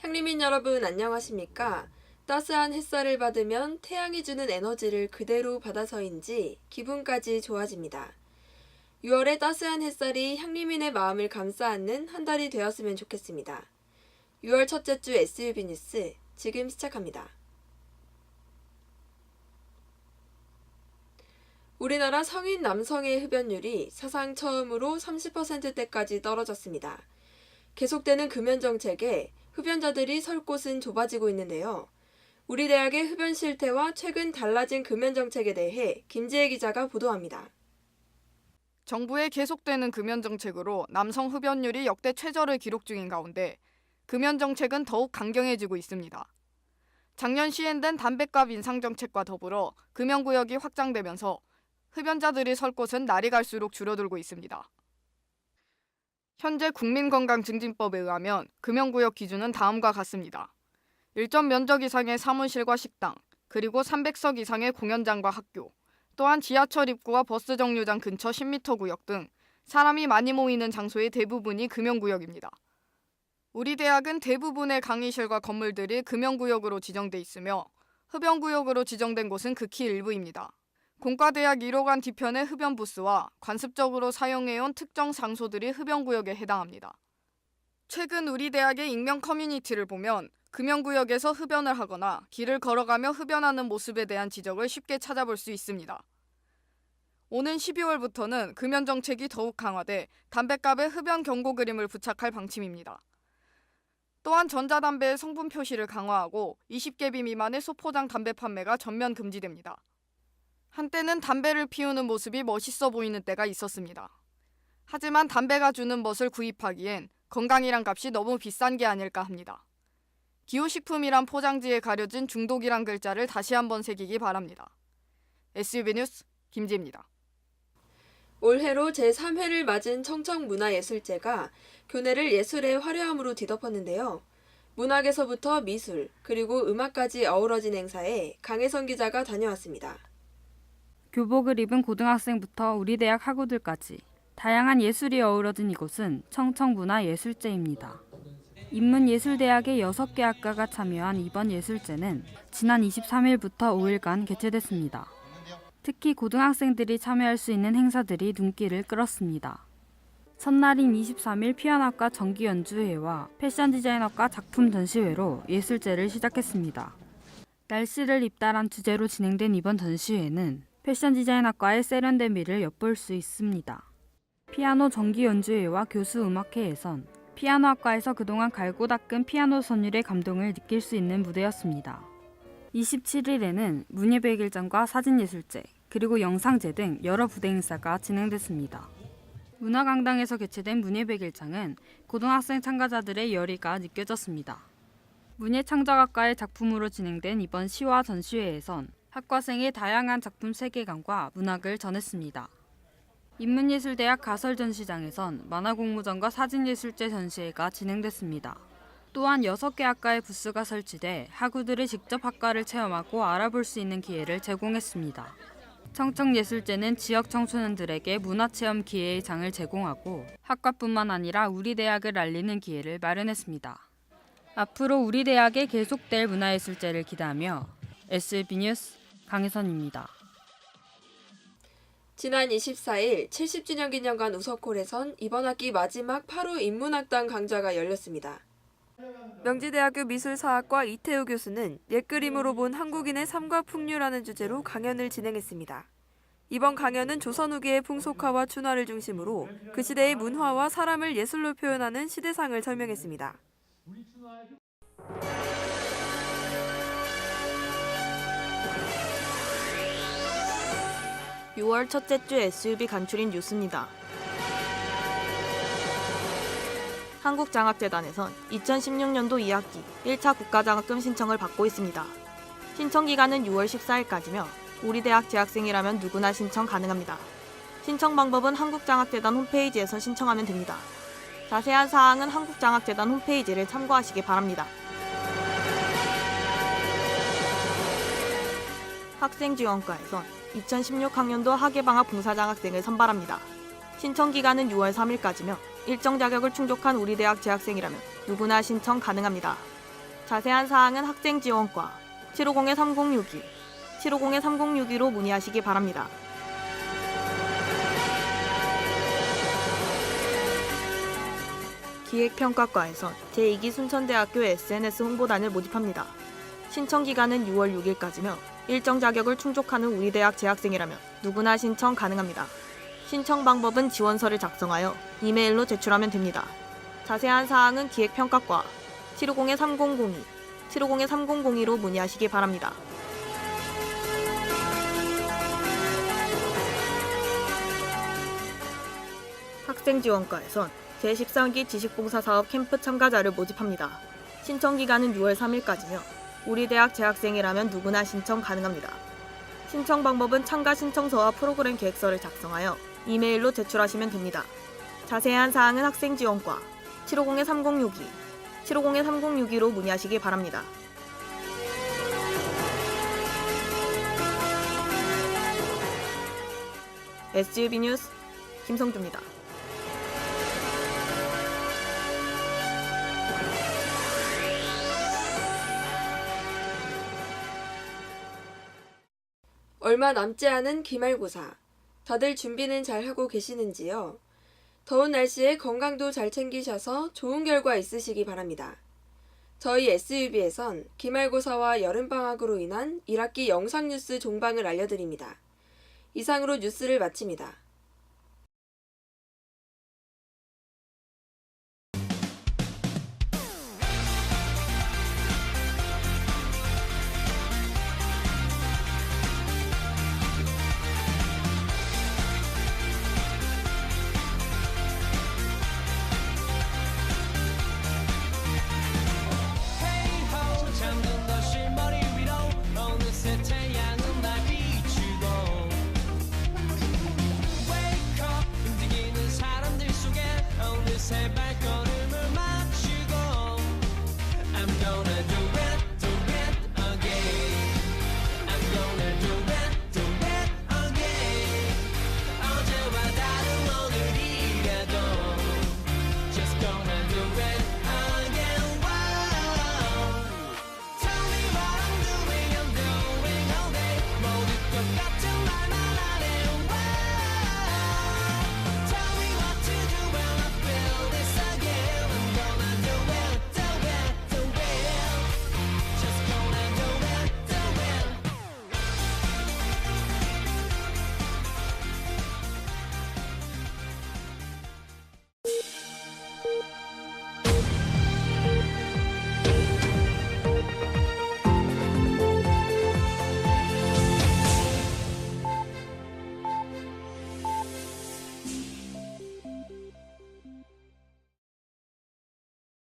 향리민 여러분 안녕하십니까? 따스한 햇살을 받으면 태양이 주는 에너지를 그대로 받아서인지 기분까지 좋아집니다. 6월의 따스한 햇살이 향리민의 마음을 감싸 안는 한 달이 되었으면 좋겠습니다. 6월 첫째 주 SUB 뉴스 지금 시작합니다. 우리나라 성인 남성의 흡연율이 사상 처음으로 30%대까지 떨어졌습니다. 계속되는 금연 정책에 흡연자들이 설 곳은 좁아지고 있는데요. 우리 대학의 흡연 실태와 최근 달라진 금연 정책에 대해 김지혜 기자가 보도합니다. 정부의 계속되는 금연 정책으로 남성 흡연율이 역대 최저를 기록 중인 가운데 금연 정책은 더욱 강경해지고 있습니다. 작년 시행된 담배값 인상 정책과 더불어 금연 구역이 확장되면서 흡연자들이 설 곳은 날이 갈수록 줄어들고 있습니다. 현재 국민건강증진법에 의하면 금연구역 기준은 다음과 같습니다. 일정 면적 이상의 사무실과 식당, 그리고 300석 이상의 공연장과 학교, 또한 지하철 입구와 버스 정류장 근처 10m 구역 등 사람이 많이 모이는 장소의 대부분이 금연구역입니다. 우리 대학은 대부분의 강의실과 건물들이 금연구역으로 지정돼 있으며 흡연구역으로 지정된 곳은 극히 일부입니다. 공과대학 1호관 뒤편의 흡연 부스와 관습적으로 사용해온 특정 장소들이 흡연 구역에 해당합니다. 최근 우리 대학의 익명 커뮤니티를 보면 금연구역에서 흡연을 하거나 길을 걸어가며 흡연하는 모습에 대한 지적을 쉽게 찾아볼 수 있습니다. 오는 12월부터는 금연 정책이 더욱 강화돼 담배값에 흡연 경고 그림을 부착할 방침입니다. 또한 전자담배의 성분 표시를 강화하고 20개비 미만의 소포장 담배 판매가 전면 금지됩니다. 한때는 담배를 피우는 모습이 멋있어 보이는 때가 있었습니다. 하지만 담배가 주는 멋을 구입하기엔 건강이란 값이 너무 비싼 게 아닐까 합니다. 기호식품이란 포장지에 가려진 중독이란 글자를 다시 한번 새기기 바랍니다. SUB 뉴스 김지입니다. 올해로 제3회를 맞은 청청문화예술제가 교내를 예술의 화려함으로 뒤덮었는데요. 문학에서부터 미술, 그리고 음악까지 어우러진 행사에 강혜선 기자가 다녀왔습니다. 교복을 입은 고등학생부터 우리 대학 학우들까지 다양한 예술이 어우러진 이곳은 청청문화예술제입니다. 인문예술대학의 6개 학과가 참여한 이번 예술제는 지난 23일부터 5일간 개최됐습니다. 특히 고등학생들이 참여할 수 있는 행사들이 눈길을 끌었습니다. 첫날인 23일 피아노학과 정기 연주회와 패션 디자이너과 작품 전시회로 예술제를 시작했습니다. 날씨를 입달한 주제로 진행된 이번 전시회는 패션 디자인학과의 세련된 미를 엿볼 수 있습니다. 피아노 정기 연주회와 교수 음악회에선 피아노학과에서 그동안 갈고 닦은 피아노 선율의 감동을 느낄 수 있는 무대였습니다. 27일에는 문예백일장과 사진예술제, 그리고 영상제 등 여러 부대 행사가 진행됐습니다. 문화강당에서 개최된 문예백일장은 고등학생 참가자들의 열의가 느껴졌습니다. 문예창작학과의 작품으로 진행된 이번 시와 전시회에선 학과생의 다양한 작품 세계관과 문학을 전했습니다. 인문예술대학 가설전시장에선 만화공모전과 사진예술제 전시회가 진행됐습니다. 또한 6개 학과의 부스가 설치돼 학우들이 직접 학과를 체험하고 알아볼 수 있는 기회를 제공했습니다. 청청예술제는 지역 청소년들에게 문화체험 기회의 장을 제공하고 학과뿐만 아니라 우리 대학을 알리는 기회를 마련했습니다. 앞으로 우리 대학에 계속될 문화예술제를 기대하며 SB 뉴스 강혜선입니다. 지난 24일 70주년 기념관 우석홀에선 이번 학기 마지막 8호 인문학당 강좌가 열렸습니다. 명지대학교 미술사학과 이태우 교수는 옛 그림으로 본 한국인의 삶과 풍류라는 주제로 강연을 진행했습니다. 이번 강연은 조선 후기의 풍속화와 춘화를 중심으로 그 시대의 문화와 사람을 예술로 표현하는 시대상을 설명했습니다. 6월 첫째 주 SUV 간추린 뉴스입니다. 한국장학재단에선 2016년도 2학기 1차 국가장학금 신청을 받고 있습니다. 신청 기간은 6월 14일까지며 우리 대학 재학생이라면 누구나 신청 가능합니다. 신청 방법은 한국장학재단 홈페이지에서 신청하면 됩니다. 자세한 사항은 한국장학재단 홈페이지를 참고하시기 바랍니다. 학생지원과에선 2016학년도 학예방학 봉사장학생을 선발합니다. 신청 기간은 6월 3일까지며 일정 자격을 충족한 우리 대학 재학생이라면 누구나 신청 가능합니다. 자세한 사항은 학생지원과 750-3062, 750-3062로 문의하시기 바랍니다. 기획평가과에선 제2기 순천대학교 SNS 홍보단을 모집합니다. 신청 기간은 6월 6일까지며 일정 자격을 충족하는 우리 대학 재학생이라면 누구나 신청 가능합니다. 신청 방법은 지원서를 작성하여 이메일로 제출하면 됩니다. 자세한 사항은 기획평가과 750-3002, 750-3002로 문의하시기 바랍니다. 학생지원과에선 제13기 지식봉사 사업 캠프 참가자를 모집합니다. 신청 기간은 6월 3일까지며 우리 대학 재학생이라면 누구나 신청 가능합니다. 신청 방법은 참가 신청서와 프로그램 계획서를 작성하여 이메일로 제출하시면 됩니다. 자세한 사항은 학생 지원과 750-3062, 750-3062로 문의하시기 바랍니다. SUB 뉴스 김성주입니다. 얼마 남지 않은 기말고사. 다들 준비는 잘 하고 계시는지요? 더운 날씨에 건강도 잘 챙기셔서 좋은 결과 있으시기 바랍니다. 저희 SUB에선 기말고사와 여름방학으로 인한 1학기 영상뉴스 종방을 알려드립니다. 이상으로 뉴스를 마칩니다. say bye.